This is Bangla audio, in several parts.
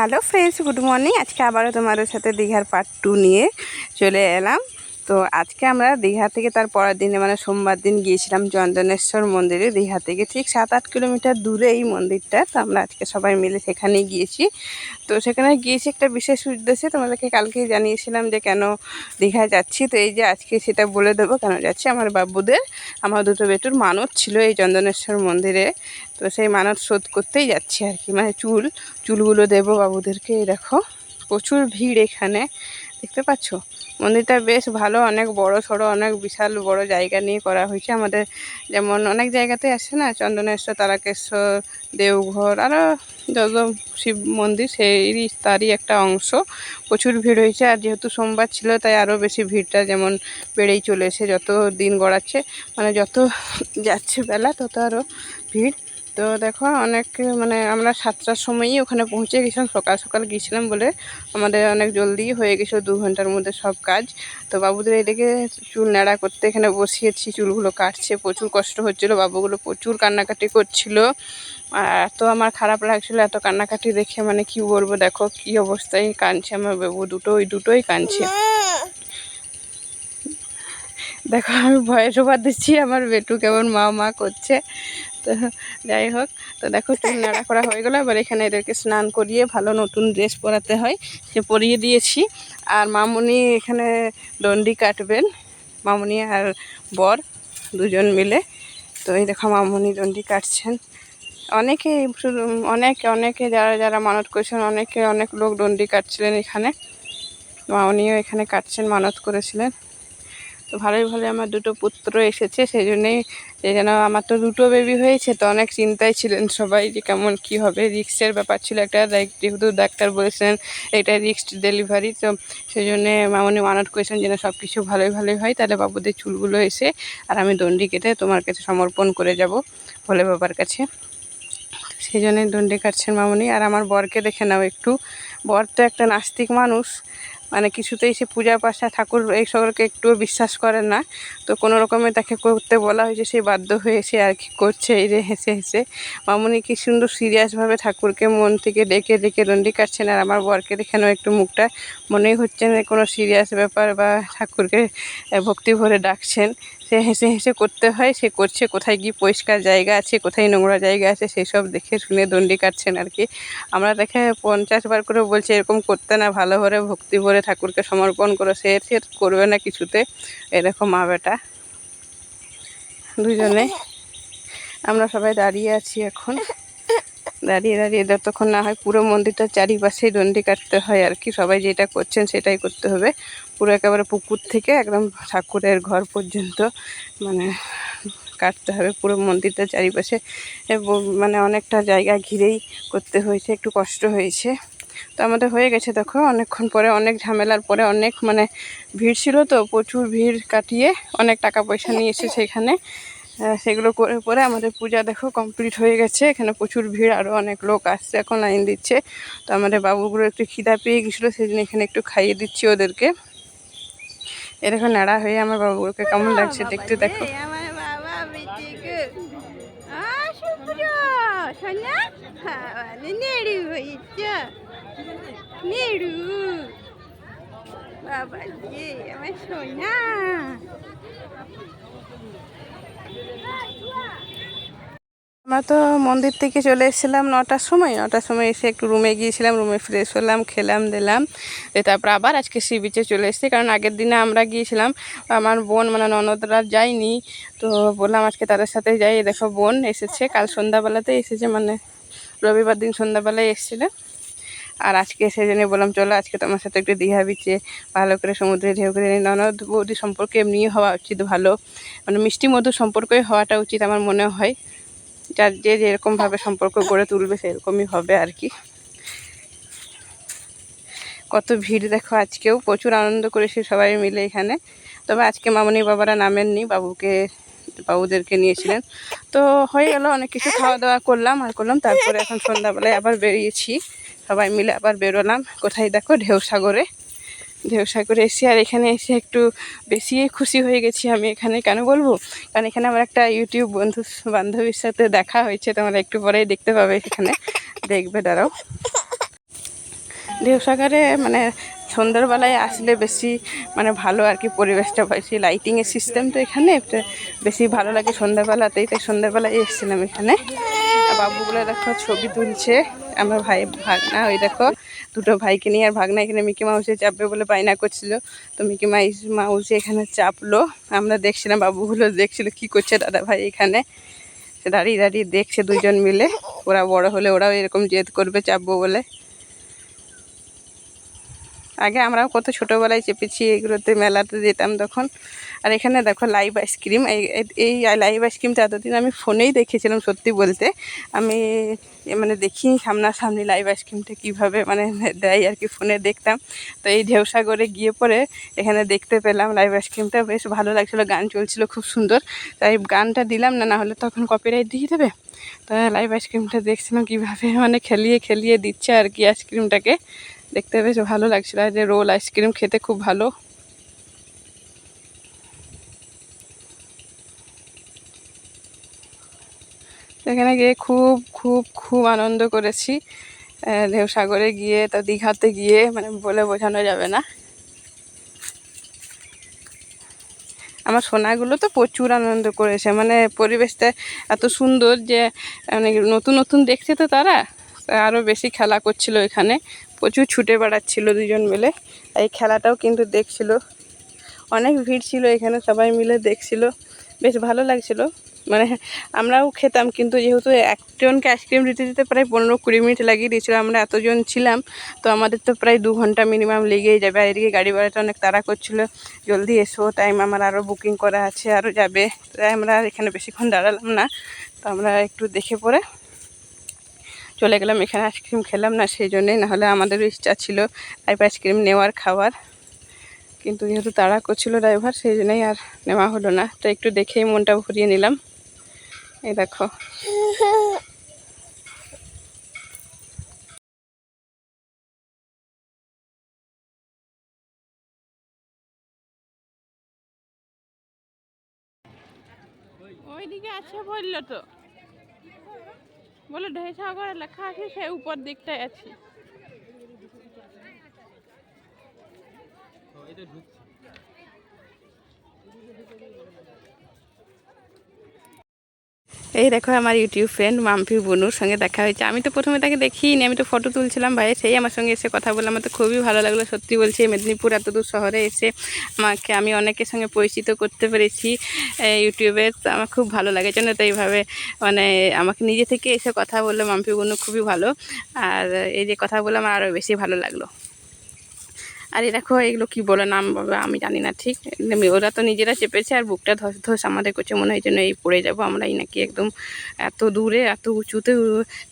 Hello friends good morning. আজকে আবারও তোমাদের সাথে দীঘার পার্ট টু নিয়ে চলে এলাম। তো আজকে আমরা দীঘা থেকে তার পরের দিনে মানে সোমবার দিন গিয়েছিলাম চন্দনেশ্বর মন্দিরে। দীঘা থেকে ঠিক সাত আট কিলোমিটার দূরে এই মন্দিরটা, তো আমরা আজকে সবাই মিলে সেখানেই গিয়েছি। তো সেখানে গিয়েছি একটা বিশেষ উদ্দেশ্যে, তোমাদেরকে কালকেই জানিয়েছিলাম যে কেন দীঘায় যাচ্ছি। তো এই যে আজকে সেটা বলে দেবো, কেন যাচ্ছি? আমার বাবুদের, আমার দুটো বেটুর মানত ছিল এই চন্দনেশ্বর মন্দিরে। তো সেই মানত শোধ করতেই যাচ্ছি আর কি মানে চুল, চুলগুলো দেবো বাবুদেরকে, এই দেখো। প্রচুর ভিড় এখানে, দেখতে পাচ্ছ? মন্দিরটা বেশ ভালো, অনেক বড় সড়ো, অনেক বিশাল বড় জায়গা নিয়ে করা হয়েছে। আমাদের যেমন অনেক জায়গাতে আছে না, চন্দনেশ্বর, তারাকেশ্বর, দেওঘর আরও যত শিব মন্দির সেই তারই একটা অংশ। প্রচুর ভিড় হয়েছে, আর যেহেতু সোমবার ছিল, তাই আরও বেশি ভিড়টা যেমন বেড়েই চলেছে, যত দিন গড়াচ্ছে মানে যত যাচ্ছে বেলা, তত আরও ভিড়। তো দেখো, অনেক মানে আমরা সাতটার সময়ই ওখানে পৌঁছে গেছিলাম, সকাল সকাল গিয়েছিলাম বলে আমাদের অনেক জলদি হয়ে গেছিল, দু ঘণ্টার মধ্যে সব কাজ। তো বাবুদের এদিকে চুল ন্যাড়া করতে এখানে বসিয়েছি, চুলগুলো কাটছে, প্রচুর কষ্ট হচ্ছিল, বাবুগুলো প্রচুর কান্নাকাটি করছিল। আর এত আমার খারাপ লাগছিল, এত কান্নাকাটি দেখে মানে কি বলব, দেখো কি অবস্থায় কাঁদছে আমার বাবু দুটো ওই দুটোই কাঁদছে। দেখো, আমি ভয়েস ওভার দিচ্ছি, আমার বেটু কেমন মা মা করছে। তো যাই হোক, তো দেখো, চুল নাড়া করা হয়ে গেলো। এবার এখানে এদেরকে স্নান করিয়ে ভালো নতুন ড্রেস পরাতে হয় সে পরিয়ে দিয়েছি। আর মামুনি এখানে দণ্ডি কাটবেন, মামুনি আর বর দুজন মিলে। তো এই দেখো, মামুনি দণ্ডি কাটছেন। অনেকে অনেকে অনেকে যারা যারা মানত করেছেন, অনেকে, অনেক লোক দণ্ডি কাটছিলেন এখানে। মামুনিও এখানে কাটছেন, মানত করেছিলেন। তো ভালোই ভালোই আমার দুটো পুত্র এসেছে সেই জন্যেই যেন আমার তো দুটো বেবি হয়েছে, তো অনেক চিন্তায় ছিলেন সবাই যে কেমন কি হবে। রিক্সের ব্যাপার ছিল একটা যেহেতু ডাক্তার বলেছিলেন এটা রিক্স ডেলিভারি তো সেই জন্যে মামনি মানত করেছেন যেন সব কিছু ভালোই ভালোই হয়, তাহলে বাবুদের চুলগুলো এসে আর আমি দণ্ডি কেটে তোমার কাছে সমর্পণ করে যাব ভোলে বাবার কাছে। সেই জন্যই দণ্ডি কাটছেন মামনি, আর আমার বরকে দেখে নাও একটু। বর তো একটা নাস্তিক মানুষ মানে কিছুতেই সে পূজা পাশা ঠাকুর এই সকলকে একটুও বিশ্বাস করে না। তো কোনো রকমে তাকে করতে বলা হয়েছে, সে বাধ্য হয়ে সে আর কি করছে এই যে হেসে হেসে। মামনি কি সুন্দর সিরিয়াসভাবে ঠাকুরকে মন থেকে ডেকে ডেকে দণ্ডি কাটছেন আর আমার বরকে দেখেন একটু মুখটা মনেই হচ্ছে না কোনো সিরিয়াস ব্যাপার বা ঠাকুরকে ভক্তি ভরে ডাকছেন। সে হেসে হেসে করতে হয়, সে করছে কোথায় গিয়ে পরিষ্কার জায়গা আছে, কোথায় নোংরা জায়গা আছে, সেসব দেখে শুনে দণ্ডি কাটছেন আর কি। আমরা দেখে পঞ্চাশ বার করে বলছি, এরকম করতে না, ভালো করে ভক্তি ভরে ঠাকুরকে সমর্পণ করো, সে সে করবে না কিছুতে। এরকম মা বেটা। দুজনে। আমরা সবাই দাঁড়িয়ে আছি এখন। দাঁড়িয়ে দাঁড়িয়ে যতক্ষণ না হয় পুরো মন্দিরটার চারিপাশেই দণ্ডি কাটতে হয় আর কি। সবাই যেটা করছেন সেটাই করতে হবে। পুরো একেবারে পুকুর থেকে একদম ঠাকুরের ঘর পর্যন্ত মানে কাটতে হবে পুরো মন্দিরটার চারিপাশে। মানে অনেকটা জায়গা ঘিরেই করতে হয়েছে একটু কষ্ট হয়েছে। তো আমাদের হয়ে গেছে দেখো অনেকক্ষণ পরে অনেক ঝামেলার পরে অনেক মানে ভিড় ছিল তো প্রচুর ভিড় কাটিয়ে অনেক টাকা পয়সা নিয়ে এসেছে এখানে। আহ, সেগুলো করে পরে আমাদের পূজা দেখো কমপ্লিট হয়ে গেছে। এখানে প্রচুর ভিড় আরও অনেক লোক আসছে এখন লাইন দিচ্ছে। তো আমাদের বাবুগুলো একটু খিদা পেয়ে গেছিল জন্য এখানে একটু খাইয়ে দিচ্ছি ওদেরকে। এরকম নাড়া হয়ে আমার বাবুগুলোকে কেমন লাগছে দেখতে দেখো। বাবা আমার সোনা আমরা তো মন্দির থেকে চলে এসেছিলাম নটার সময়। নটার সময় এসে একটু রুমে গিয়েছিলাম, রুমে ফ্রেশ হলাম, খেলাম, দিলাম। তারপর আবার আজকে সি বিচে চলে এসেছি, কারণ আগের দিনে আমরা গিয়েছিলাম, আমার বোন মানে ননদরা যায়নি। তো বললাম আজকে তাদের সাথে যাই দেখো বোন এসেছে, কাল সন্ধ্যাবেলাতে এসেছে মানে রবিবার দিন সন্ধ্যাবেলায় এসেছিল। আর আজকে সেই জন্য বললাম, চলো আজকে তোমার সাথে একটু দীঘা বিচে ভালো করে সমুদ্রে ঢেউ করে। ননদ বৌদি সম্পর্কে এমনি হওয়া উচিত ভালো। মানে মিষ্টি মধুর সম্পর্কই হওয়াটা উচিত আমার মনে হয়। যার যে যেরকমভাবে সম্পর্ক গড়ে তুলবে সেরকমই হবে আর কি। কত ভিড় দেখো আজকেও, প্রচুর আনন্দ করেছি সবাই মিলে এখানে। তবে আজকে মামনি বাবারা নামেননি, বাবুকে, বাবুদেরকে নিয়েছিলেন। তো হয়ে গেল, অনেক কিছু খাওয়া দাওয়া করলাম আর করলাম, তারপরে এখন সন্ধ্যাবেলায় আবার বেরিয়েছি। সবাই মিলে আবার বেরোলাম। কোথায় দেখো? ঢেউ সাগরে ঢেউ সাগরে এসে আর এখানে এসে একটু বেশি খুশি হয়ে গেছি আমি এখানে। কেন বলব? কারণ এখানে আমার একটা ইউটিউব বন্ধু বান্ধবীর সাথে দেখা হয়েছে, তোমরা একটু পরেই দেখতে পাবে এখানে। দেখবে, দাঁড়াও। ঢেউসাগরে মানে সন্ধ্যাবেলায় আসলে বেশি মানে ভালো আর কি পরিবেশটা, বেশি লাইটিংয়ের সিস্টেম তো এখানে বেশি ভালো লাগে সন্ধ্যাবেলাতেই, তাই সন্ধ্যাবেলায় এসেছিলাম এখানে। বাবুগুলো দেখো, ছবি তুলছে আমার ভাই ভাগনা। ওই দেখো, দুটো ভাইকে নিয়ে আর ভাগনা এখানে মিকি মাউসে চাপবে বলে বায়না করছিল। তো মিকি মাইস, মাউসে এখানে চাপলো। আমরা দেখছিলাম বাবুগুলো দেখছিল, কি করছে দাদা ভাই এখানে? দাঁড়িয়ে দাঁড়িয়ে দেখছে দুজন মিলে। ওরা বড় হলে ওরাও এরকম জেদ করবে, চাপবো বলে। আগে আমরাও কত ছোটোবেলায় চেপেছি এগুলোতে মেলাতে যেতাম তখন। আর এখানে দেখো লাইভ আইসক্রিম এই, এই- লাইভ আইসক্রিমটা এতদিন আমি ফোনেই দেখেছিলাম সত্যি বলতে। আমি মানে দেখিনি সামনাসামনি লাইভ আইসক্রিমটা কীভাবে মানে দেয় আর কি ফোনে দেখতাম। তো এই ঢেউসাগরে গিয়ে পরে এখানে দেখতে পেলাম লাইভ আইসক্রিমটা বেশ ভালো লাগছিল, গান চলছিল খুব সুন্দর। তাই গানটা দিলাম না না হলে তখন কপিরাইট দিয়ে দেবে। তো লাইভ আইসক্রিমটা দেখছিলাম কীভাবে মানে খেলিয়ে খেলিয়ে দিচ্ছে আর কি আইসক্রিমটাকে দেখতে বেশ ভালো লাগছিল। আর রোল আইসক্রিম খেতে খুব ভালো। সেখানে গিয়ে খুব খুব খুব আনন্দ করেছি। আহ, ঢেউসাগরে গিয়ে তা দীঘাতে গিয়ে মানে বলে বোঝানো যাবে না। আমার সোনাগুলো তো প্রচুর আনন্দ করেছে। মানে পরিবেশটা এত সুন্দর যে মানে নতুন নতুন দেখছে তো তারা। আরও বেশি খেলা করছিল এখানে। প্রচুর ছুটে বেড়াচ্ছিল দুজন মিলে। এই খেলাটাও কিন্তু দেখছিল। অনেক ভিড় ছিল এখানে, সবাই মিলে দেখছিল। বেশ ভালো লাগছিল। মানে আমরাও খেতাম, কিন্তু যেহেতু একজনকে আইসক্রিম দিতে দিতে প্রায় পনেরো কুড়ি মিনিট লাগিয়ে দিয়েছিল, আমরা এতজন ছিলাম, তো আমাদের তো প্রায় দু ঘণ্টা মিনিমাম লেগেই যাবে। আর এদিকে গাড়ি ভাড়াটা অনেক তাড়া করছিল। জলদি এসো টাইম আমার আরও বুকিং করা আছে, আরও যাবে। তাই আমরা এখানে বেশিক্ষণ দাঁড়ালাম না। তো আমরা একটু দেখে পরে চলে গেলাম, এখানে আইসক্রিম খেলাম না সেই জন্যে নাহলে আমাদেরও ইচ্ছা ছিল টাইপ আইসক্রিম নেওয়ার খাওয়ার। কিন্তু যেহেতু তাড়া করছিল ড্রাইভার সেই জন্যই আর নেওয়া হলো না। তো একটু দেখেই মনটা ভরিয়ে নিলাম। এই দেখো। ওইদিকে আছে বলল তো। বলে ঢেসাগরে লেখা আছে সে উপর দিকটায় আছি। এই দেখো আমার ইউটিউব ফ্রেন্ড মাম্পি বনুর সঙ্গে দেখা হয়েছে। আমি তো প্রথমে তাকে দেখিনি, আমি তো ফটো তুলছিলাম। ভাই সেই আমার সঙ্গে এসে কথা বললাম আমার তো খুবই ভালো লাগল, সত্যি বলছি মেদিনীপুর এত দূর শহরে এসে আমাকে, আমি অনেকের সঙ্গে পরিচিত করতে পেরেছি ইউটিউবে। তো আমার খুব ভালো লাগে জন্য তো এইভাবে। মানে আমাকে নিজে থেকে এসে কথা বলল, মাম্পি বনু খুবই ভালো। আর এই যে কথা বললাম আরও বেশি ভালো লাগল। আর এই দেখো, এগুলো কি বলে নাম বলে আমি জানি না, ঠিক? ওরা তো নিজেরা চেপেছে আর বুকটা ধস ধস আমাদের করছে, মনে হয় যেন এই পড়ে যাব আমরাই নাকি একদম এত দূরে, এত উঁচুতে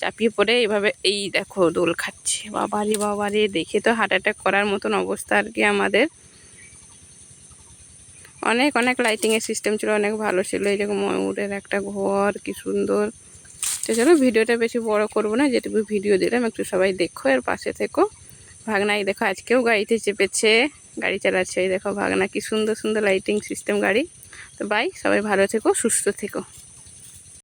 চাপিয়ে পড়ে এইভাবে এই দেখো দোল খাচ্ছে। বাবারে বাবারে দেখে তো হার্ট অ্যাটাক করার মতন অবস্থা আর কি আমাদের। অনেক অনেক লাইটিংয়ের সিস্টেম ছিল, অনেক ভালো ছিল, এই দেখো ময়ূরের একটা ঘর, কি সুন্দর। তো চলো, ভিডিওটা বেশি বড় করব না, যেটুকু ভিডিও দিলাম, একটু সবাই দেখো, এর পাশে থেকো। ভাগনা এই দেখো আজকেও গাড়িতে চেপেছে, গাড়ি চালাচ্ছে। এই দেখো ভাগনা, কি সুন্দর সুন্দর লাইটিং সিস্টেম গাড়ি। তো বাই সবাই ভালো থেকো, সুস্থ থেকো।